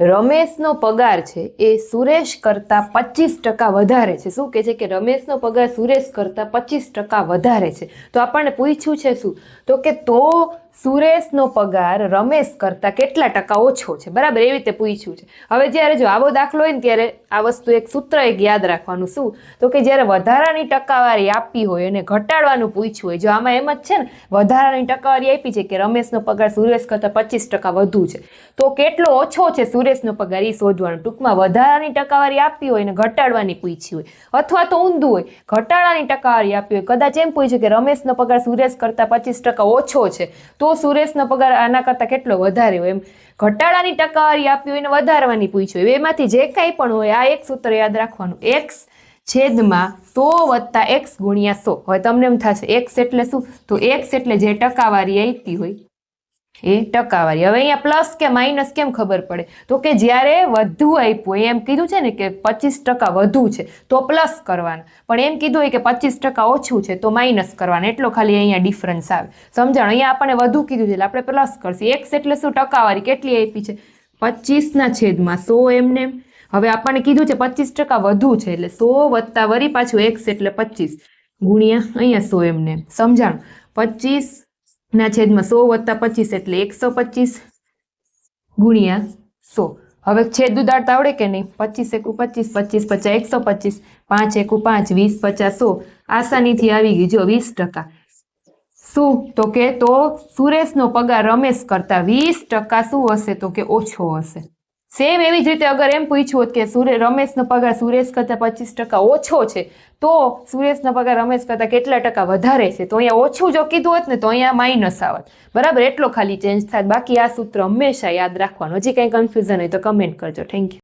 રમેશનો પગાર છે એ સુરેશ કરતાં પચીસ ટકા વધારે છે. શું કહે છે કે રમેશનો પગાર સુરેશ કરતાં પચીસ ટકા વધારે છે? તો આપણને પૂછ્યું છે શું? તો કે તો સુરેશનો પગાર રમેશ કરતાં કેટલા ટકા ઓછો છે? બરાબર, એવી રીતે પૂછ્યું છે. હવે જ્યારે જો આવો દાખલો હોય ને, ત્યારે આ વસ્તુ એક સૂત્ર એક યાદ રાખવાનું શું? તો કે જ્યારે વધારાની ટકાવારી આપી હોય અને ઘટાડવાનું પૂછ્યું હોય, જો આમાં એમ જ છે ને, વધારાની ટકાવારી આપી છે કે રમેશનો પગાર સુરેશ કરતાં પચીસ ટકા વધુ છે, તો કેટલો ઓછો છે સુરેશનો પગાર? એ શોધવાનું. ટૂંકમાં વધારાની ટકાવારી આપી હોય અને ઘટાડવાની પૂછી હોય. અથવા તો ઊંધું હોય. ઘટાડાની ટકાવારી આપી હોય. કદાચ એમ પૂછ્યું કે રમેશનો પગાર સુરેશ કરતાં પચીસ ટકા ઓછો છે, તો સુરેશનો પગાર આના કરતાં કેટલો વધારે હોય એમ. ઘટાડાની ટકાવારી આપી હોય એને વધારવાની પૂછ્યું હોય. એમાંથી જે કાંઈ પણ હોય, આ એક સૂત્ર યાદ રાખવાનું. એક્સ છેદમાં સો વત્તા એક્સ ગુણ્યા સો. હવે તમને એમ થશે, એક્સ એટલે શું? તો એક્સ એટલે જે ટકાવારી આપી હોય એ ટકાવારી. હવે અહીંયા પ્લસ કે માઇનસ કેમ ખબર પડે? તો કે જ્યારે વધુ આપ્યું હોય એમ કીધું છે ને કે પચીસ ટકા વધુ છે, તો પ્લસ કરવાના. પણ એમ કીધું હોય કે પચીસ ટકા ઓછું છે, તો માઇનસ કરવાના. એટલો ખાલી અહીંયા ડિફરન્સ આવે. સમજણ? અહીંયા આપણને વધુ કીધું છે, એટલે આપણે પ્લસ કરશું. એક્સ એટલે શું? ટકાવારી. કેટલી આપી છે? પચીસના છેદમાં સો એમને એમ. હવે આપણને કીધું છે પચીસ ટકા વધુ છે, એટલે સો વત્તા વરી પાછું એક્સ એટલે પચીસ ગુણ્યા અહીંયા સો એમને એમ. સમજાણું? પચીસ ના છેદમાં સો વત્તા પચીસ એટલે એકસો પચીસ ગુણ્યા સો. હવે છેદ ઉદાડતા આવડે કે નહીં? પચીસ એકુ પચીસ પચીસ પચાસ એકસો પચીસ, પાંચ એકુ પાંચ, વીસ પચાસ સો. આસાનીથી આવી ગઈ જો વીસ ટકા. શું? તો કે તો સુરેશનો પગાર રમેશ કરતા વીસ ટકા શું હશે? તો કે ઓછો હશે. સેમ એવી જ રીતે અગર એમ પૂછ્યું હોત કે સુરે, રમેશનો પગાર સુરેશ કરતાં પચીસ ટકા ઓછો છે, તો સુરેશનો પગાર રમેશ કરતાં કેટલા ટકા વધારે છે? તો અહીંયા ઓછું જો કીધું હોત ને, તો અહીંયા માઇનસ આવત. બરાબર? એટલો ખાલી ચેન્જ થાય બાકી આ સૂત્ર હંમેશા યાદ રાખવાનું. હજી કંઈ કન્ફ્યુઝન હોય તો કમેન્ટ કરજો. Thank you